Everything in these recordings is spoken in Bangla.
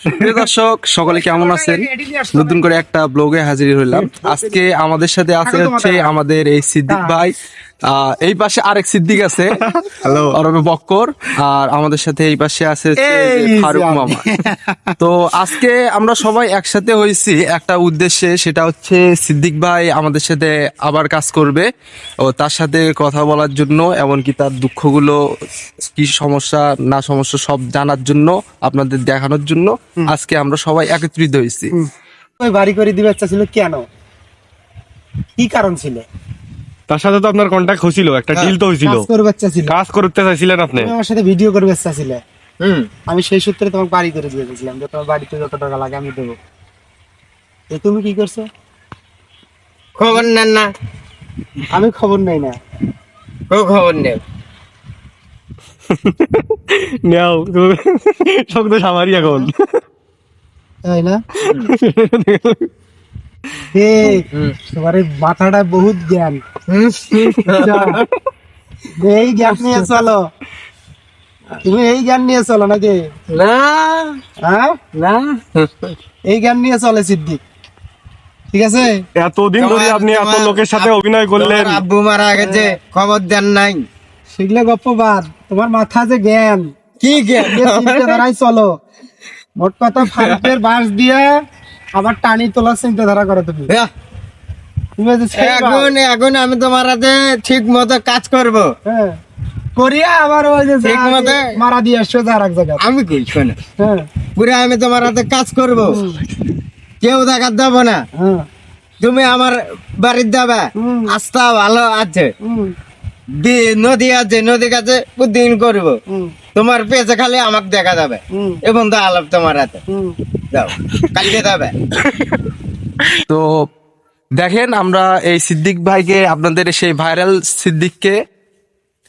প্রিয় দর্শক সকলে কেমন আছেন? নতুন করে একটা ব্লগে হাজির হইলাম আজকে আমাদের সাথে আছে হচ্ছে আমাদের এই সিদ্দিক ভাই। আহ, এই পাশে আরেক সিদ্দিক আছে। হ্যালো অরবে বক্কর। আর আমাদের সাথে এই পাশে আছে ফারুক মামা। তো আজকে আমরা সবাই একসাথে হয়েছি। একটা উদ্দেশ্যে সেটা হচ্ছে সিদ্দিক ভাই আমাদের সাথে আবার কাজ করবে ও তার সাথে কথা বলার জন্য এমনকি তার দুঃখগুলো কি সমস্যা না সমস্যা সব জানার জন্য আপনাদের দেখানোর জন্য আজকে আমরা সবাই একত্রিত হয়েছি। বাড়ি করে দিবে ইচ্ছা ছিল কেন? কি কারণ ছিল? তার সাথে তো আপনার কন্ট্যাক্ট হয়েছিল একটা ডিল তো হয়েছিল। কাজ করতে চাইছিলেন আপনি? আমার সাথে ভিডিও করবে ইচ্ছা ছিল। আমি সেই সূত্রে তোমাকে বাড়ি করে দিয়ে গেছিলাম যে তোমার বাড়িতে যত টাকা লাগে আমি দেবো। তো তুমি কি করছ? খবর নেন না। আমি খবর নেই না। ও খবর নেই। নেও সব তো সামারি এখন। তাই না? তোমার এই মাথাটা বহুত জ্ঞান। এই জ্ঞান নিয়ে চলো। তুমি এই জ্ঞান নিয়ে চলো নাকি? না। হ্যাঁ? না। এই জ্ঞান নিয়ে চলে সিদ্দিক। ঠিক আছে? এতদিন ধরে আপনি এত লোকের সাথে অভিনয় করলেন। আব্বু মারা গেছে খবর দেন নাই। সেগুলো গপ্প বাদ। তোমার মাথা যে জ্ঞান। কি চিন্তাধারায় চলো। মোট কথা ফাইভের বাস দিয়ে আবার টানি তোলার চিন্তাধারা করো তুমি। তুমি যে সেই বাস, এখন এখন আমি তোমার হাতে ঠিক মতো কাজ করব। হ্যাঁ, করিয়া আবার ওই যে ঠিক মতো- মারা দিয়ে আসছো আর এক জায়গায়। আমি কি শোনো। হ্যাঁ। পুরো আমি তোমার হাতে কাজ করব। কেউ দেখা দেব না। হ্যাঁ। তুমি আমার বাড়ির হুম। আস্থা ভালো আছে। নদী আছে নদী কাছে প্রতিদিন করব। তোমার পেছে খালি আমাকে দেখা যাবে। এবং তো আলাপ তোমার হাতে। যাও কালকে যাবে। তো দেখেন আমরা এই সিদ্দিক ভাইকে আপনাদের সেই ভাইরাল সিদ্দিককে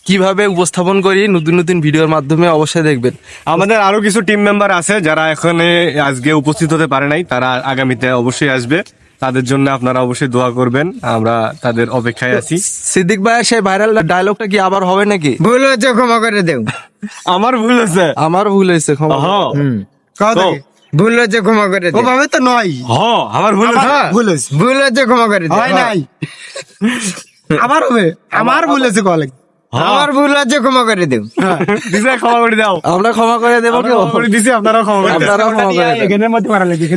কীভাবে উপস্থাপন করি নতুন নতুন ভিডিওর মাধ্যমে অবশ্যই দেখবেন। আমাদের আরও কিছু টিম মেম্বার আছে যারা এখানে আজকে উপস্থিত হতে পারে নাই তারা আগামীতে অবশ্যই আসবে। তাদের জন্য আপনারা অবশ্যই দোয়া করবেন। আমরা তাদের অপেক্ষায় আছি। সিদ্দিক ভাইয়ের সেই ভাইরাল ডায়লগটা কি আবার হবে নাকি? ভুল হচ্ছে ক্ষমা করে দেও। আমার ভুল আছে আমার ভুল হয়েছে ক্ষমা করো। হ্যাঁ কাও তো, দেখি। ভুল হচ্ছে ক্ষমা করে দেও। ওভাবে তো নয়। হ্যাঁ, আমার ভুল আছে হ্যাঁ, ভুল হয়েছে। ভুল হচ্ছে ক্ষমা করে দেও। হয় নাই। আবার হবে। আমার ভুল হয়েছে কলে আমার ভুল ক্ষমা করে দেও। দিছে ক্ষমা করে দাও। আমরা ক্ষমা করে দেবো আমরা কেউ? ক্ষমা করে দিছি আপনারাও ক্ষমা করে দেন। আপনারাও ক্ষমা করে দেন। এখানের মধ্যে মারা লেগে